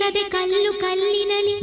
ಸದೆ ಕಲ್ಲು ಕಲ್ಲಿನಲಿ